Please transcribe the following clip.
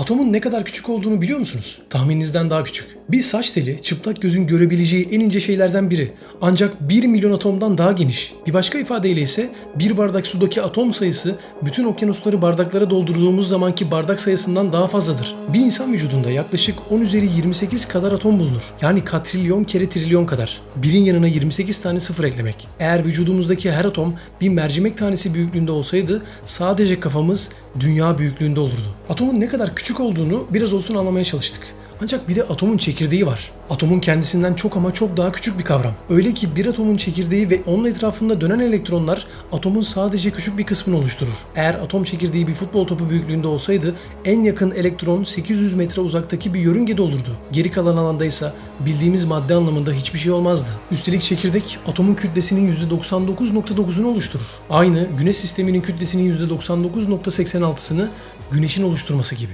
Atomun ne kadar küçük olduğunu biliyor musunuz? Tahmininizden daha küçük. Bir saç teli çıplak gözün görebileceği en ince şeylerden biri. Ancak 1 milyon atomdan daha geniş. Bir başka ifadeyle ise bir bardak sudaki atom sayısı bütün okyanusları bardaklara doldurduğumuz zamanki bardak sayısından daha fazladır. Bir insan vücudunda yaklaşık 10 üzeri 28 kadar atom bulunur. Yani katrilyon kere trilyon kadar. Birin yanına 28 tane sıfır eklemek. Eğer vücudumuzdaki her atom bir mercimek tanesi büyüklüğünde olsaydı sadece kafamız dünya büyüklüğünde olurdu. Atomun ne kadar küçük olduğunu biraz olsun anlamaya çalıştık. Ancak bir de atomun çekirdeği var. Atomun kendisinden çok ama çok daha küçük bir kavram. Öyle ki bir atomun çekirdeği ve onun etrafında dönen elektronlar atomun sadece küçük bir kısmını oluşturur. Eğer atom çekirdeği bir futbol topu büyüklüğünde olsaydı en yakın elektron 800 metre uzaktaki bir yörüngede olurdu. Geri kalan alanda ise bildiğimiz madde anlamında hiçbir şey olmazdı. Üstelik çekirdek atomun kütlesinin %99.9'unu oluşturur. Aynı güneş sisteminin kütlesinin %99.86'sını güneşin oluşturması gibi.